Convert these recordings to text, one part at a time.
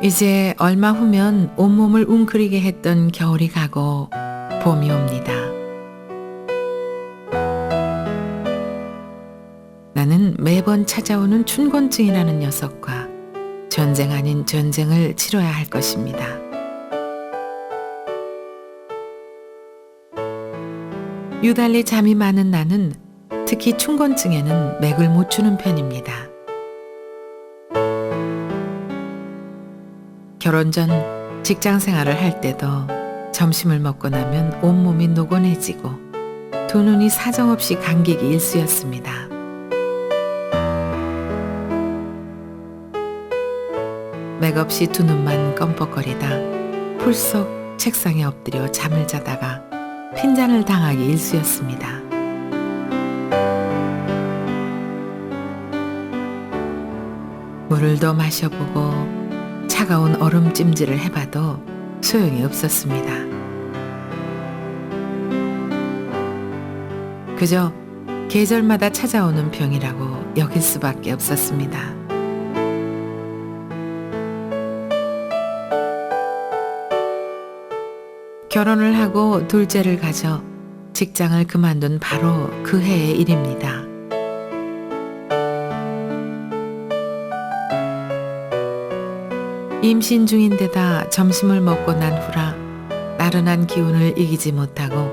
이제 얼마 후면 온몸을 웅크리게 했던 겨울이 가고 봄이 옵니다. 나는 매번 찾아오는 춘곤증이라는 녀석과 전쟁 아닌 전쟁을 치러야 할 것입니다. 유달리 잠이 많은 나는 특히 춘곤증에는 맥을 못 추는 편입니다. 결혼 전 직장 생활을 할 때도 점심을 먹고 나면 온몸이 노곤해지고 두 눈이 사정없이 감기기 일쑤였습니다. 맥없이 두 눈만 껌뻑거리다 풀썩 책상에 엎드려 잠을 자다가 핀잔을 당하기 일쑤였습니다. 물을 더 마셔보고 차가운 얼음 찜질을 해봐도 소용이 없었습니다. 그저 계절마다 찾아오는 병이라고 여길 수밖에 없었습니다. 결혼을 하고 둘째를 가져 직장을 그만둔 바로 그 해의 일입니다. 임신 중인데다 점심을 먹고 난 후라 나른한 기운을 이기지 못하고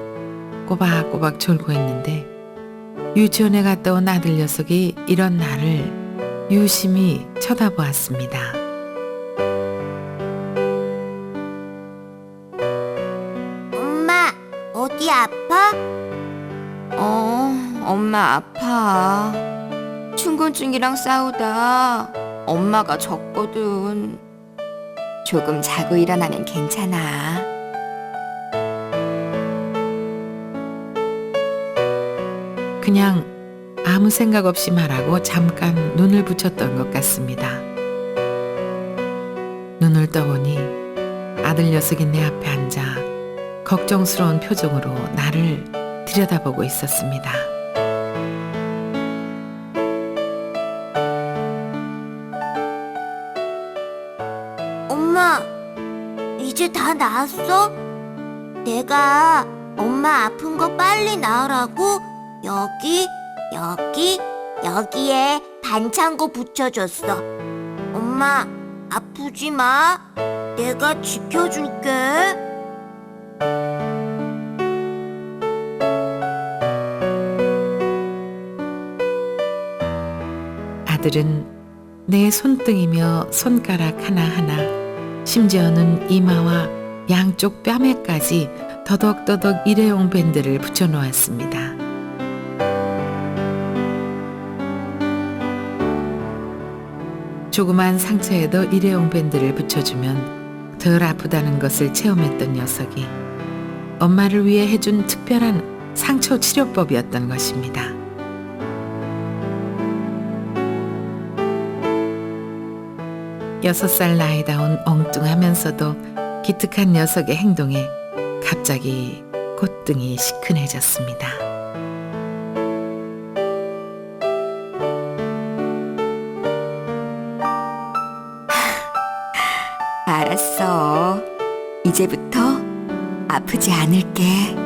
꼬박꼬박 졸고 있는데 유치원에 갔다 온 아들 녀석이 이런 나를 유심히 쳐다보았습니다. 엄마, 어디 아파? 어, 엄마 아파. 충곤증이랑 싸우다 엄마가 졌거든. 조금 자고 일어나면 괜찮아. 그냥 아무 생각 없이 말하고 잠깐 눈을 붙였던 것 같습니다. 눈을 떠보니 아들 녀석이 내 앞에 앉아 걱정스러운 표정으로 나를 들여다보고 있었습니다. 엄마, 이제 다 나았어? 내가 엄마 아픈 거 빨리 나으라고 여기, 여기, 여기에 반창고 붙여줬어. 엄마, 아프지 마. 내가 지켜줄게. 아들은 내 손등이며 손가락 하나하나 심지어는 이마와 양쪽 뺨에까지 더덕더덕 일회용 밴드를 붙여놓았습니다. 조그만 상처에도 일회용 밴드를 붙여주면 덜 아프다는 것을 체험했던 녀석이 엄마를 위해 해준 특별한 상처 치료법이었던 것입니다. 여섯 살 나이다운 엉뚱하면서도 기특한 녀석의 행동에 갑자기 꽃등이 시큰해졌습니다. 알았어. 이제부터 아프지 않을게.